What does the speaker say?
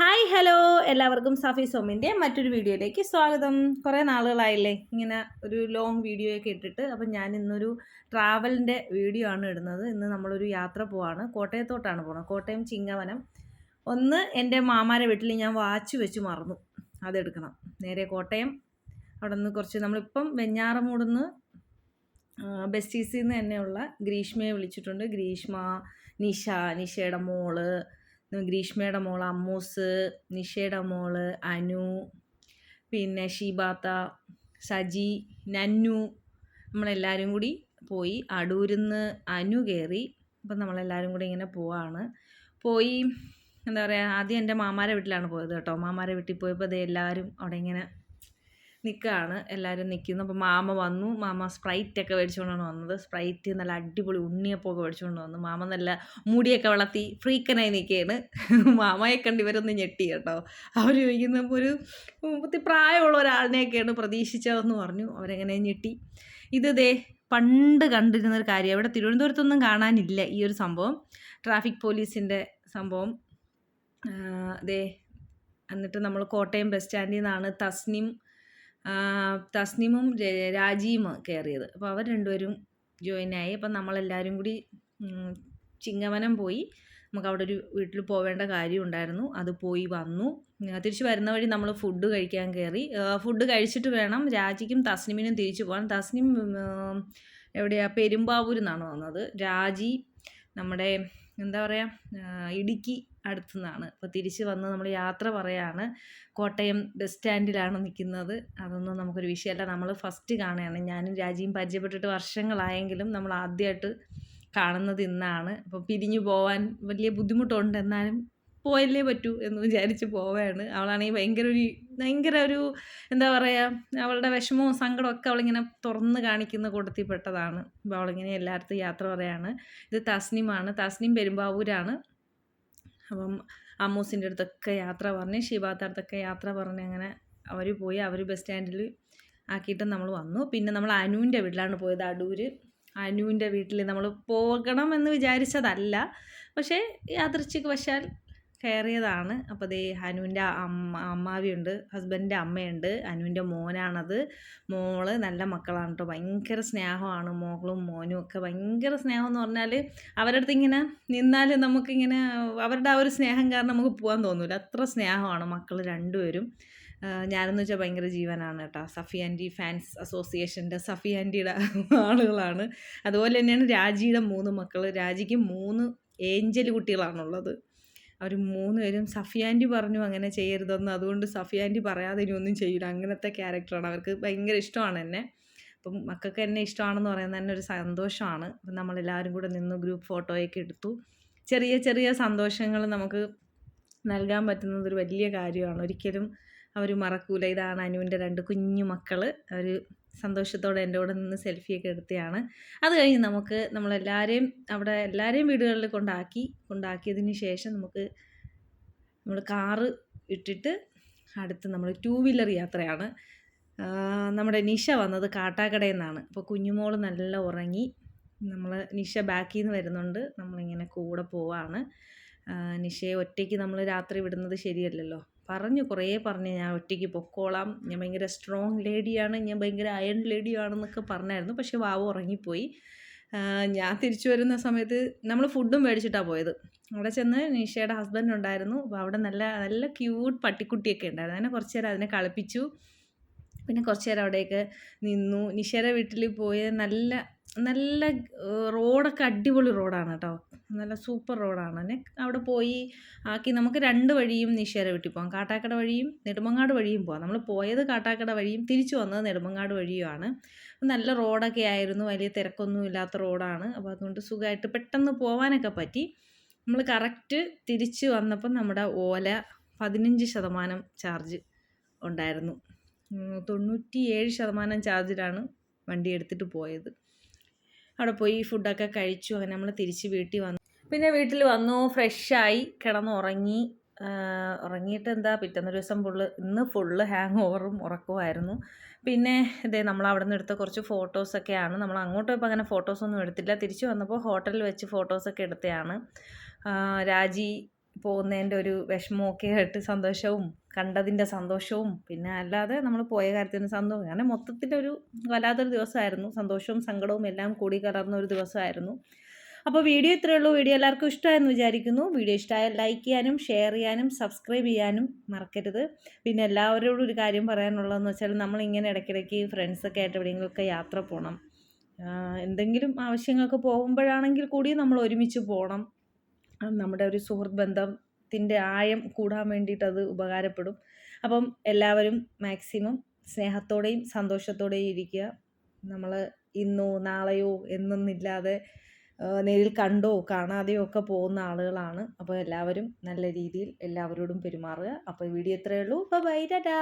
Hi hello. എല്ലാവർക്കും സഫി സോമിന്റെ മറ്റൊരു വീഡിയോയിലേക്ക് സ്വാഗതം. കുറേ നാളുകളായില്ലേ ഇങ്ങനെ ഒരു ലോങ് വീഡിയോ ഒക്കെ ഇട്ടിട്ട്. അപ്പം ഞാൻ ഇന്നൊരു ട്രാവലിന്റെ വീഡിയോ ആണ് ഇടുന്നത്. ഇന്ന് നമ്മളൊരു യാത്ര പോവാണ്. കോട്ടയത്തോട്ടാണ് പോകുന്നത് കോട്ടയം ചിങ്ങവനം. ഒന്ന് എന്റെ മാമാരെ വീട്ടിൽ ഞാൻ വാച്ച് വെച്ച് മറന്നു. അതെടുക്കണം. നേരെ കോട്ടയം. അവിടെ നിന്ന് കുറച്ച് നമ്മളിപ്പം വെഞ്ഞാറമൂടുന്ന് ബസ്റ്റീസിൽ നിന്ന് തന്നെയുള്ള ഗ്രീഷ്മയെ വിളിച്ചിട്ടുണ്ട്. ഗ്രീഷ്മ നിഷ നിഷയുടെ മോൾ ഗ്രീഷ്മയുടെ മോൾ അമ്മൂസ് നിഷയുടെ മോൾ അനു പിന്നെ ഷീബാത്ത സജി നന്നു നമ്മളെല്ലാവരും കൂടി പോയി. അടൂരിന്ന് അനു കയറി അപ്പം നമ്മളെല്ലാവരും കൂടി ഇങ്ങനെ പോവാണ്. പോയി എന്താ പറയുക ആദ്യം എന്റെ മാമാരെ വീട്ടിലാണ് പോയത് കേട്ടോ. മാമാരെ വീട്ടിൽ പോയപ്പോൾ അത് എല്ലാവരും അവിടെ ഇങ്ങനെ നിൽക്കുകയാണ് എല്ലാവരും നിൽക്കുന്നു അപ്പോൾ മാമ വന്നു. മാമ സ്പ്രൈറ്റ് ഒക്കെ മേടിച്ചുകൊണ്ടാണ് വന്നത്. സ്പ്രൈറ്റ് നല്ല അടിപൊളി ഉണ്ണിയപ്പൊക്കെ മേടിച്ചുകൊണ്ട് വന്നു. മാമ നല്ല മുടിയൊക്കെ വളർത്തി ഫ്രീക്കനായി നിൽക്കുകയാണ് മാമയെ കണ്ട് ഇവരൊന്ന് ഞെട്ടി കേട്ടോ. അവർ ചോദിക്കുന്നപ്പോൾ ഒരു പ്രായമുള്ള ഒരാളിനെയൊക്കെയാണ് പ്രതീക്ഷിച്ചതെന്ന് പറഞ്ഞു. അവരെങ്ങനെ ഞെട്ടി? ഇത് ദേ പണ്ട് കണ്ടിരുന്ന ഒരു കാര്യം. ഇവിടെ തിരുവനന്തപുരത്തൊന്നും കാണാനില്ല ഈ ഒരു സംഭവം. ട്രാഫിക് പോലീസിന്റെ സംഭവം. ദേ എന്നിട്ട് നമ്മൾ കോട്ടയം ബസ് സ്റ്റാൻഡിൽ നിന്നാണ് തസ്നിം തസ്നിമും രാജിയും കയറിയത് അപ്പോൾ അവർ രണ്ടുപേരും ജോയിൻ ആയി. അപ്പം നമ്മളെല്ലാവരും കൂടി ചിങ്ങവനം പോയി. നമുക്ക് അവിടെ ഒരു വീട്ടിൽ പോവേണ്ട കാര്യം ഉണ്ടായിരുന്നു. അത് പോയി വന്നു. തിരിച്ച് വരുന്ന വഴി നമ്മൾ ഫുഡ് കഴിക്കാൻ കയറി ഫുഡ് കഴിച്ചിട്ട് വേണം രാജിക്കും തസ്നിമിനും തിരിച്ചു പോകാൻ. തസ്നിം എവിടെയാണ് പെരുമ്പാവൂരിൽ നിന്നാണ് വന്നത്. രാജി നമ്മുടെ എന്താ പറയുക ഇടുക്കി അടുത്തു നിന്നാണ് അപ്പോൾ തിരിച്ച് വന്ന് നമ്മൾ യാത്ര പറയാണ് കോട്ടയം ബസ് സ്റ്റാൻഡിലാണ് നിൽക്കുന്നത്. അതൊന്നും നമുക്കൊരു വിഷയമല്ല. നമ്മൾ ഫസ്റ്റ് കാണുകയാണ്. ഞാനും രാജിയും പരിചയപ്പെട്ടിട്ട് വർഷങ്ങളായെങ്കിലും നമ്മൾ ആദ്യമായിട്ട് കാണുന്നത് ഇന്നാണ്. അപ്പോൾ പിരിഞ്ഞു പോവാൻ വലിയ ബുദ്ധിമുട്ടുണ്ട്. എന്നാലും പോയല്ലേ പറ്റൂ എന്ന് വിചാരിച്ച് പോവാണ്. അവളാണെങ്കിൽ ഭയങ്കര ഒരു ഭയങ്കര ഒരു എന്താ പറയുക അവളുടെ വിഷമവും സങ്കടവും ഒക്കെ അവളിങ്ങനെ തുറന്ന് കാണിക്കുന്ന കൂട്ടത്തിൽപ്പെട്ടതാണ്. അപ്പോൾ അവളിങ്ങനെ എല്ലായിടത്തും യാത്ര പറയാണ്. ഇത് തസ്നിമാണ്. തസ്നിം പെരുമ്പാവൂരാണ്. അപ്പം അമ്മൂസിന്റെ അടുത്തൊക്കെ യാത്ര പറഞ്ഞ് ഷിബാത്ത അടുത്തൊക്കെ യാത്ര പറഞ്ഞ് അങ്ങനെ അവർ പോയി അവർ ബസ് സ്റ്റാൻഡിൽ ആക്കിയിട്ട് നമ്മൾ വന്നു. പിന്നെ നമ്മൾ അനുവിന്റെ വീട്ടിലാണ് പോയത് അടൂർ അനുവിന്റെ വീട്ടിൽ നമ്മൾ പോകണം എന്ന് വിചാരിച്ചതല്ല. പക്ഷേ യാദൃച്ഛിക വശാൽ കയറിയതാണ് അപ്പോൾ ദേ ഹനുവിന്റെ അമ്മ അമ്മാവിയുണ്ട് ഹസ്ബൻഡിന്റെ അമ്മയുണ്ട് അനുവിന്റെ മോനാണത്. മോൾ നല്ല മക്കളാണ് കേട്ടോ ഭയങ്കര സ്നേഹമാണ് മോളും മോനും ഒക്കെ. ഭയങ്കര സ്നേഹം എന്ന് പറഞ്ഞാൽ അവരുടെ അടുത്ത് ഇങ്ങനെ നിന്നാൽ നമുക്കിങ്ങനെ അവരുടെ ആ ഒരു സ്നേഹം കാരണം നമുക്ക് പോകാൻ തോന്നില്ല അത്ര സ്നേഹമാണ് മക്കൾ രണ്ടുപേരും. ഞാനെന്ന് വെച്ചാൽ ഭയങ്കര ജീവനാണ് കേട്ടോ സഫി ആന്റി ഫാൻസ് അസോസിയേഷന്റെ സഫി ആന്റിയുടെ ആളുകളാണ്. അതുപോലെ തന്നെയാണ് രാജിയുടെ മൂന്ന് മക്കൾ രാജിക്ക് മൂന്ന് ഏഞ്ചൽ കുട്ടികളാണുള്ളത്. അവർ മൂന്ന് പേരും സഫിയാന്റി പറഞ്ഞു അങ്ങനെ ചെയ്യരുതെന്ന് അതുകൊണ്ട് സഫിയാന്റി പറയാതെ ഇനി ഒന്നും ചെയ്യില്ല അങ്ങനത്തെ ക്യാരക്ടറാണ്. അവർക്ക് ഭയങ്കര ഇഷ്ടമാണ് എന്നെ. അപ്പം മക്കൾക്ക് എന്നെ ഇഷ്ടമാണെന്ന് പറയുന്നത് തന്നെ ഒരു സന്തോഷമാണ്. അപ്പം നമ്മളെല്ലാവരും കൂടെ നിന്ന് ഗ്രൂപ്പ് ഫോട്ടോയൊക്കെ എടുത്തു. ചെറിയ ചെറിയ സന്തോഷങ്ങൾ നമുക്ക് നൽകാൻ പറ്റുന്നത് ഒരു വലിയ കാര്യമാണ്. ഒരിക്കലും അവർ മറക്കൂല. ഇതാണ് അനുവിന്റെ രണ്ട് കുഞ്ഞു മക്കൾ അവർ സന്തോഷത്തോടെ എന്റെ കൂടെ നിന്ന് സെൽഫിയൊക്കെ എടുത്തതാണ് അത് കഴിഞ്ഞ് നമുക്ക് നമ്മളെല്ലാവരെയും അവിടെ എല്ലാവരെയും വീടുകളിൽ കൊണ്ടാക്കി കൊണ്ടാക്കിയതിന് ശേഷം നമുക്ക് നമ്മൾ കാറ് ഇട്ടിട്ട് അടുത്ത് നമ്മൾ ടൂ വീലർ യാത്രയാണ്. നമ്മുടെ നിഷ വന്നത് കാട്ടാക്കടയിൽ നിന്നാണ്. അപ്പോൾ കുഞ്ഞുമോൾ നല്ല ഉറങ്ങി. നമ്മൾ നിഷ ബാക്കിൽ നിന്ന് വരുന്നുണ്ട്. നമ്മളിങ്ങനെ കൂടെ പോവാണ്. നിഷയെ ഒറ്റയ്ക്ക് നമ്മൾ രാത്രി വിടുന്നത് ശരിയല്ലല്ലോ. പറഞ്ഞു കുറേ പറഞ്ഞു. ഞാൻ ഒറ്റയ്ക്ക് പൊക്കോളാം. ഞാൻ ഭയങ്കര സ്ട്രോങ് ലേഡിയാണ് ഞാൻ ഭയങ്കര അയൺ ലേഡിയാണെന്നൊക്കെ പറഞ്ഞായിരുന്നു. പക്ഷേ വാവ് ഉറങ്ങിപ്പോയി. ഞാൻ തിരിച്ചു വരുന്ന സമയത്ത് നമ്മൾ ഫുഡും മേടിച്ചിട്ടാണ് പോയത്. അവിടെ ചെന്ന് നിഷയുടെ ഹസ്ബൻഡ് ഉണ്ടായിരുന്നു. അപ്പോൾ അവിടെ നല്ല നല്ല ക്യൂട്ട് പട്ടിക്കുട്ടിയൊക്കെ ഉണ്ടായിരുന്നു. അങ്ങനെ കുറച്ച് നേരം അതിനെ കളിപ്പിച്ചു. പിന്നെ കുറച്ച് നേരം അവിടെയൊക്കെ നിന്നു. നിഷയുടെ വീട്ടിൽ പോയ നല്ല നല്ല റോഡൊക്കെ അടിപൊളി റോഡാണ് കേട്ടോ. നല്ല സൂപ്പർ റോഡാണ്. നെ അവിടെ പോയി ആക്കി നമുക്ക് രണ്ട് വഴിയും നിശേര വീട്ടിൽ പോകാം. കാട്ടാക്കട വഴിയും നെടുമങ്ങാട് വഴിയും പോകാം. നമ്മൾ പോയത് കാട്ടാക്കട വഴിയും തിരിച്ചു വന്നത് നെടുമങ്ങാട് വഴിയുമാണ്. നല്ല റോഡൊക്കെ ആയിരുന്നു. വലിയ തിരക്കൊന്നും ഇല്ലാത്ത റോഡാണ്. അപ്പോൾ അതുകൊണ്ട് സുഖമായിട്ട് പെട്ടെന്ന് പോകാനൊക്കെ പറ്റി. നമ്മൾ കറക്റ്റ് തിരിച്ചു വന്നപ്പം നമ്മുടെ ഓല പതിനഞ്ച് ശതമാനം ചാർജ് ഉണ്ടായിരുന്നു. തൊണ്ണൂറ്റി ഏഴ് ശതമാനം ചാർജിലാണ് വണ്ടി എടുത്തിട്ട് പോയത്. അവിടെ പോയി ഫുഡൊക്കെ കഴിച്ചു. അങ്ങനെ നമ്മൾ തിരിച്ച് വീട്ടിൽ വന്നു. പിന്നെ വീട്ടിൽ വന്നു ഫ്രഷായി കിടന്നുറങ്ങി. ഉറങ്ങിയിട്ട് എന്താ പിറ്റേന്ന് ദിവസം ഫുള്ള് ഇന്ന് ഫുള്ള് ഹാങ് ഓവറും ഉറക്കമായിരുന്നു പിന്നെ ഇതേ നമ്മൾ അവിടെ നിന്ന് എടുത്ത കുറച്ച് ഫോട്ടോസൊക്കെയാണ്. നമ്മൾ അങ്ങോട്ട് പോയപ്പോൾ അങ്ങനെ ഫോട്ടോസൊന്നും എടുത്തില്ല. തിരിച്ചു വന്നപ്പോൾ ഹോട്ടലിൽ വെച്ച് ഫോട്ടോസൊക്കെ എടുത്തതാണ് രാജി പോകുന്നതിന്റെ ഒരു വിഷമമൊക്കെ ആയിട്ട് സന്തോഷവും കണ്ടതിന്റെ സന്തോഷവും പിന്നെ അല്ലാതെ നമ്മൾ പോയ കാര്യത്തിന് സന്തോഷം അങ്ങനെ മൊത്തത്തിലൊരു വല്ലാത്തൊരു ദിവസമായിരുന്നു. സന്തോഷവും സങ്കടവും എല്ലാം കൂടി കലർന്ന ഒരു ദിവസമായിരുന്നു. അപ്പോൾ വീഡിയോ ഇത്രയേ ഉള്ളൂ. വീഡിയോ എല്ലാവർക്കും ഇഷ്ടമായെന്ന് വിചാരിക്കുന്നു. വീഡിയോ ഇഷ്ടമായാൽ ലൈക്ക് ചെയ്യാനും ഷെയർ ചെയ്യാനും സബ്സ്ക്രൈബ് ചെയ്യാനും മറക്കരുത്. പിന്നെ എല്ലാവരോടും ഒരു കാര്യം പറയാനുള്ളതെന്ന് വെച്ചാൽ നമ്മളിങ്ങനെ ഇടയ്ക്കിടയ്ക്ക് ഫ്രണ്ട്സൊക്കെ ആയിട്ട് എവിടെയെങ്കിലുമൊക്കെ യാത്ര പോകണം എന്തെങ്കിലും ആവശ്യങ്ങൾക്ക് പോകുമ്പോഴാണെങ്കിൽ കൂടി നമ്മൾ ഒരുമിച്ച് പോകണം നമ്മുടെ ഒരു സുഹൃത്ത് ബന്ധത്തിന്റെ ആഴം കൂടാൻ വേണ്ടിയിട്ട് അത് ഉപകാരപ്പെടും. അപ്പം എല്ലാവരും മാക്സിമം സ്നേഹത്തോടെയും സന്തോഷത്തോടെയും ഇരിക്കുക. നമ്മൾ ഇന്നോ നാളെയോ എന്നൊന്നില്ലാതെ നേരിൽ കണ്ടോ കാണാതെയോ ഒക്കെ പോകുന്ന ആളുകളാണ്. അപ്പോൾ എല്ലാവരും നല്ല രീതിയിൽ എല്ലാവരോടും പെരുമാറുക. അപ്പോൾ വീഡിയോ ഇത്രയേ ഉള്ളൂ. ബൈ ടാറ്റാ